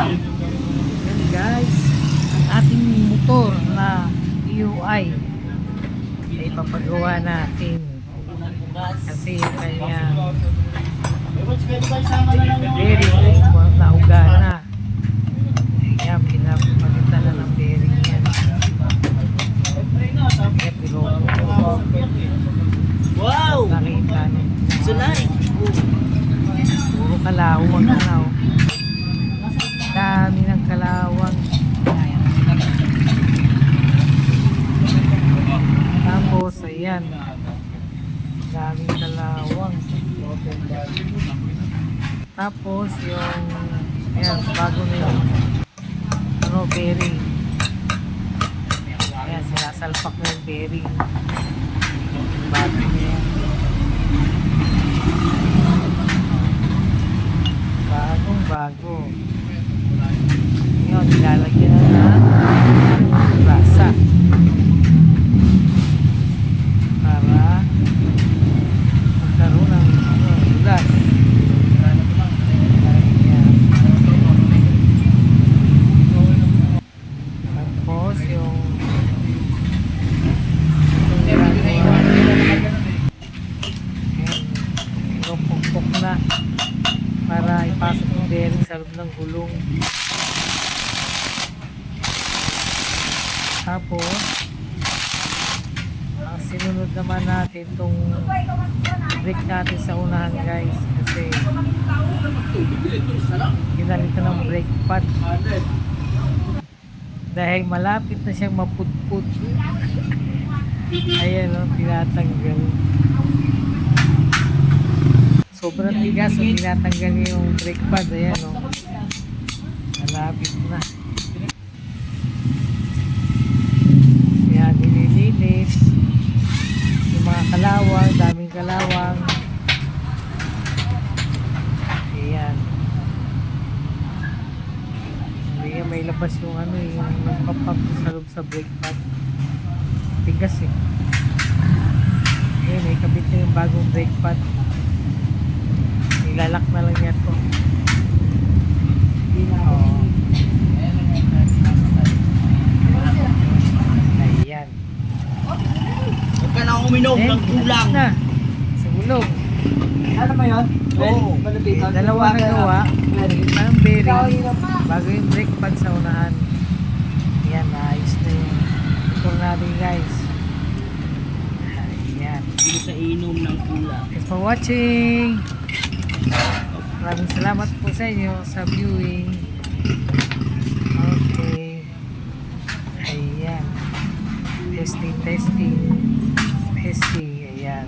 Yan guys, ang ating motor na UI ay papagawa natin. Kasi yung kanya bearing ay nauga na. Ayan, pinapalitan na ng bearing yan. Kaya piloto. Wow! Nakita niyo. Sulay! Puro kalawang na oh. Dami ng kalawang. Tapos, ayan. Daming kalawang. Tapos, yung ayan, bago na yung ano, bearing. Ayan, sinasalpak na yung bearing. Bago na yan. Bagong bago. Ngayon, nilalagyan na ng grasa. Para magkaroon ng ano, ulas. Ayan. Tapos yung yung ginagawa Ayan. Yung pukpok na para ipasok yung bearing sa loob ng gulong. Tapos, ang sinunod naman natin itong brake natin sa unahan guys kasi ginalitan ng brake pad. Dahil malapit na siyang maputput ayan o, tinatanggal sobrang tigas o tinatanggal niya yung brake pad. Ayan o malapit na. Kaya nililinis. Yung mga kalawang daming kalawang. Ayan. Hindi nga may labas yung ano yung nagpapap sa loob sa brake pad. Tigas eh. Ayun may kabit na yung bagong brake pad Nilalak na lang yan. Oo. Ayan. Huwag ka na uminom Then, ng kulang. na. Sa gulong. Ano ba yun? Oo. Malapitan. Dalawa na gawa. Ang bearing. Bago yung brake pad sa unahan. Ayan, ayos na yung motor natin guys. Ayan. Hindi sa inom ng kulang. Thanks for watching. Maraming salamat po sa inyo sa viewing. Okay. Ayan. Testing, testing. Testing. Ayan.